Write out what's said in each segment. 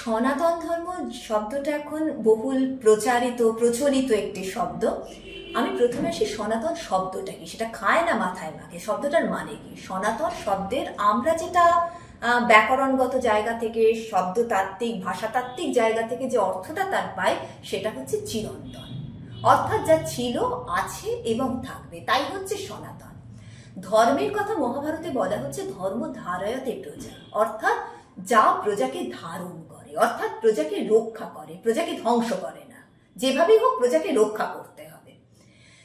সনাতন ধর্ম শব্দটা এখন বহুল প্রচারিত, প্রচলিত একটি শব্দ। আমি প্রথমে আসি সনাতন শব্দটা কি সেটা খায় না, মাথায় মাখে শব্দটার মানে কি? সনাতন শব্দের আমরা যেটা ব্যাকরণগত জায়গা থেকে, শব্দতাত্ত্বিক, ভাষাতাত্ত্বিক জায়গা থেকে যে অর্থটা তার পাই সেটা হচ্ছে চিরন্তন। অর্থাৎ যা ছিল, আছে এবং থাকবে। তাই হচ্ছে সনাতন। ধর্মের কথা মহাভারতে বলা হচ্ছে ধর্ম ধারয়তে প্রজা। অর্থাৎ যা প্রজাকে ধারণ করে। অর্থাৎ প্রজাকে রক্ষা করে, প্রজাকে ধ্বংস করে না। যেভাবেই হোক প্রজাকে রক্ষা করতে হবে।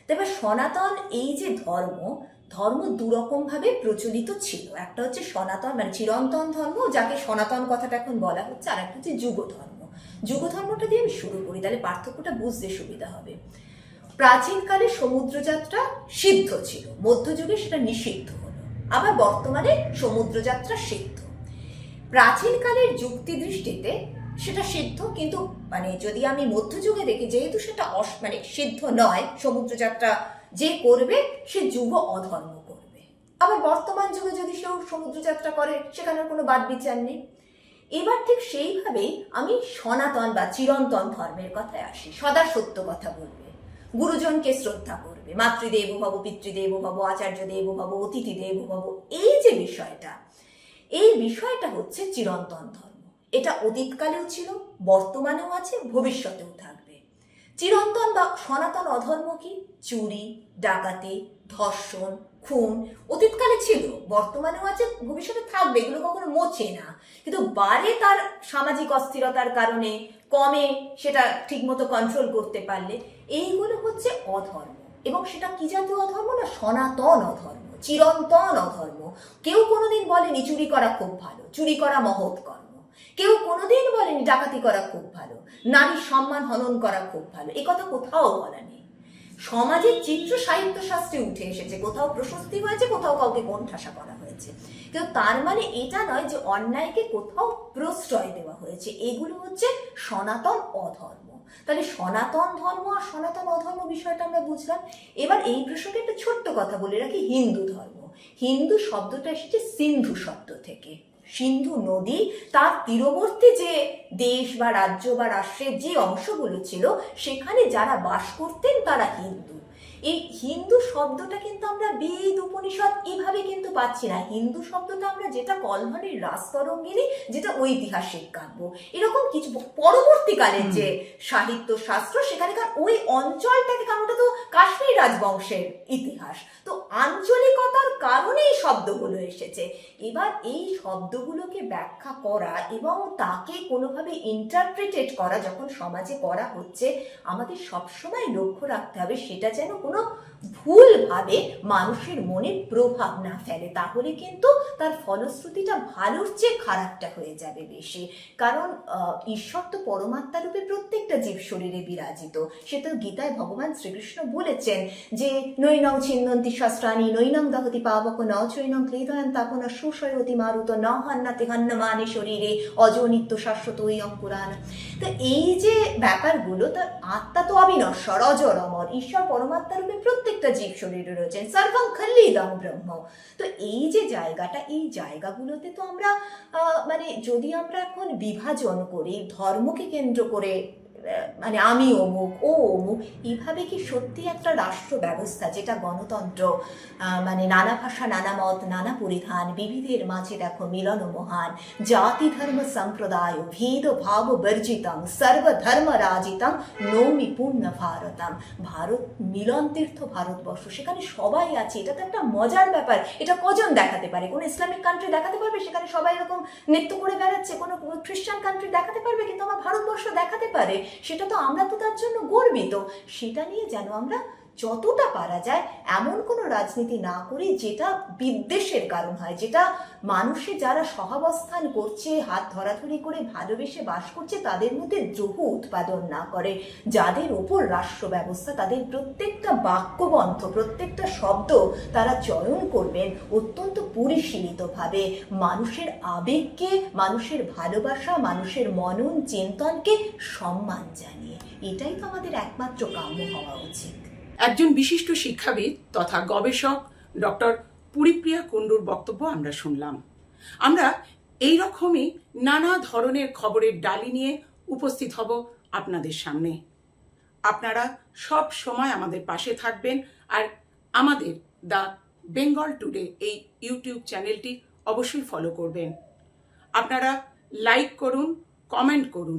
তবে সনাতন এই যে ধর্ম ধর্ম দুরকম ভাবে প্রচলিত ছিল। একটা হচ্ছে সনাতন মানে চিরন্তন ধর্ম, যাকে সনাতন কথাটা এখন বলা হচ্ছে, আর একটা হচ্ছে যুগ ধর্ম যুগ ধর্মটা দিয়ে আমি শুরু করি, তাহলে পার্থক্যটা বুঝতে সুবিধা হবে। প্রাচীনকালে সমুদ্রযাত্রা সিদ্ধ ছিল, মধ্যযুগে সেটা নিষিদ্ধ হলো, আবার বর্তমানে সমুদ্রযাত্রা সিদ্ধ। প্রাচীনকালের যুক্তি দৃষ্টিতে সেটা সিদ্ধ, কিন্তু মানে যদি আমি মধ্যযুগে দেখি, যেহেতু সেটা অস- মানে সিদ্ধ নয়, সমুদ্রযাত্রা যে করবে, সে যুগ অধর্ম করবে। আবার বর্তমান যুগে যদি সেও সমুদ্রযাত্রা করে, সেখানে কোনো বাদ বিচার নেই। এবার ঠিক সেইভাবেই আমি সনাতন বা চিরন্তন ধর্মের কথায় আসি, সদা সত্য কথা বলবে। গুরুজনকে শ্রদ্ধা করবে, মাতৃদেব ভব, পিতৃদেব ভব আচার্য দেব ভব অতিথি দেব ভব, এই যে বিষয়টা, এই বিষয়টা হচ্ছে চিরন্তন ধর্ম। এটা অতীতকালেও ছিল, বর্তমানেও আছে, ভবিষ্যতেও থাকবে। চিরন্তন বা সনাতন অধর্ম কি? চুরি, ডাকাতি, ধর্ষণ, খুন অতীতকালে ছিল, বর্তমানেও আছে, ভবিষ্যতে থাকবে, এগুলো কখনো মোছে না। কিন্তু বারে তার সামাজিক অস্থিরতার কারণে কমে সেটা ঠিকমতো কন্ট্রোল করতে পারলে, এইগুলো হচ্ছে অধর্ম। এবং সেটা কি জাতীয় অধর্ম না? সনাতন অধর্ম, চিরন্তন অধর্ম। কেউ কোনোদিন বলেনি, চুরি করা খুব ভালো, চুরি করা মহৎ কর্ম কেউ কোনোদিন বলেনি ডাকাতি করা খুব ভালো, নারীর সম্মান হনন করা খুব ভালো, এ কথা কোথাও বলা নেই। সমাজের চিত্র সাহিত্য শাস্ত্রে উঠে এসেছে, কোথাও প্রশস্তি হয়েছে, কোথাও কাউকে কোণঠাসা করা হয়েছে। কিন্তু তার মানে এটা নয় যে অন্যায়কে কোথাও প্রশ্রয় দেওয়া হয়েছে, এগুলো হচ্ছে সনাতন অধর্ম। তাহলে সনাতন ধর্ম আর সনাতন অধর্ম বিষয়টা আমরা বুঝলাম। এবার এই প্রসঙ্গে একটা ছোট্ট কথা বলে রাখি, হিন্দু ধর্ম। হিন্দু শব্দটা এসেছে সিন্ধু শব্দ থেকে। সিন্ধু নদী, তার তীরবর্তী যে দেশ বা রাজ্য বা রাষ্ট্রের যে অংশগুলো ছিল, সেখানে যারা বাস করতেন তারা হিন্দু। এই হিন্দু শব্দটা কিন্তু আমরা বেদ উপনিষদ এভাবে কিন্তু পাচ্ছি না। হিন্দু শব্দটা আমরা যেটা কলহনের রাজতরঙ্গিনী যেটা ঐতিহাসিক কাব্য। এরকম কিছু পরবর্তীকালের যে সাহিত্য শাস্ত্র সেখানকার ওই অঞ্চলটাকে কারণ ওটা তো কাশ্মীর রাজবংশের ইতিহাস। তো আঞ্চলিকতার কারণে এই শব্দগুলো এসেছে। এবার এই শব্দগুলোকে ব্যাখ্যা করা এবং তাকে কোনোভাবে ইন্টারপ্রিটেট করা যখন সমাজে করা হচ্ছে আমাদের সবসময় লক্ষ্য রাখতে হবে সেটা যেন কোনো ouro ভুলভাবে মানুষের মনে প্রভাব না ফেলে, তাহলে কিন্তু তার ফলশ্রুতিটা ভালোর চেয়ে খারাপটা হয়ে যাবে বেশি। কারণ ঈশ্বর তো পরমাত্মা রূপে প্রত্যেকটা জীব শরীরে বিরাজিত। সে তো গীতায় ভগবান শ্রীকৃষ্ণ বলেছেন যে, নৈনং ছিন্দন্তি শস্ত্রাণী, নৈনং দহতি পাবক ন চৈনং ক্লেদয়ন তাপন সুশয়তি মারুত ন হন্নাতে হন্নমানে শরীরে অজনিত্য শাশ্বত ইয়ং পুরাণ। তো এই যে ব্যাপারগুলো, তার আত্মা তো অবিনশ্বর অজর অমর ঈশ্বর পরমাত্মা রূপে প্রত্যেকটা জীব শরীরে রয়েছেন। সর্বং খল্লিদম ব্রহ্ম। তো এই যে জায়গাটা, এই জায়গাগুলোতে তো আমরা মানে যদি আমরা এখন বিভাজন করি, ধর্মকে কেন্দ্র করে মানে আমি অমুক, ও অমুক, এইভাবে কি সত্যি একটা রাষ্ট্র ব্যবস্থা যেটা গণতন্ত্র মানে নানা ভাষা, নানা মত, নানা পরিধান, বিবিধের মাঝে দেখো মিলন মহান, জাতি ধর্ম সম্প্রদায় ভেদ ভাব বর্জিতং সর্বধর্ম রাজিতং, নৌমি পূর্ণ ভারতম। ভারত, মিলন তীর্থ ভারতবর্ষ, সেখানে সবাই আছে, এটা তো একটা মজার ব্যাপার। এটা কজন দেখাতে পারে? কোনো ইসলামিক কান্ট্রি দেখাতে পারবে? সেখানে সবাই এরকম নৃত্য করে বেড়াচ্ছে, কোনো খ্রিস্টান কান্ট্রি দেখাতে পারবে? কিন্তু আমার ভারতবর্ষ দেখাতে পারে। সেটা তো আমরা তো তার জন্য গর্বিত। সেটা নিয়ে যেন আমরা যতটা পারা যায় এমন কোনো রাজনীতি না করে যেটা বিদ্বেষের কারণ হয়, যেটা মানুষে যারা সহাবস্থান করছে, হাত ধরাধরি করে ভালোবেসে বাস করছে, তাদের মধ্যে দ্রোহ উৎপাদন না করে। যাদের ওপর রাষ্ট্র ব্যবস্থা, তাদের প্রত্যেকটা বাক্যবন্ধ প্রত্যেকটা শব্দ তারা চয়ন করবেন অত্যন্ত পরিশীলিতভাবে। মানুষের আবেগকে, মানুষের ভালোবাসা, মানুষের মনন, চিন্তনকে সম্মান জানিয়ে। এটাই তো আমাদের একমাত্র কাম্য হওয়া উচিত। একজন বিশিষ্ট শিক্ষাবিদ তথা গবেষক ডক্টর পুরিপ্রিয়া কুণ্ডুর বক্তব্য আমরা শুনলাম। আমরা এই রকমই নানা ধরনের খবরের ডালি নিয়ে উপস্থিত হব আপনাদের সামনে। আপনারা সব সময় আমাদের পাশে থাকবেন আর আমাদের দ্য বেঙ্গল টুডে এই ইউটিউব চ্যানেলটি অবশ্যই ফলো করবেন। আপনারা লাইক করুন, কমেন্ট করুন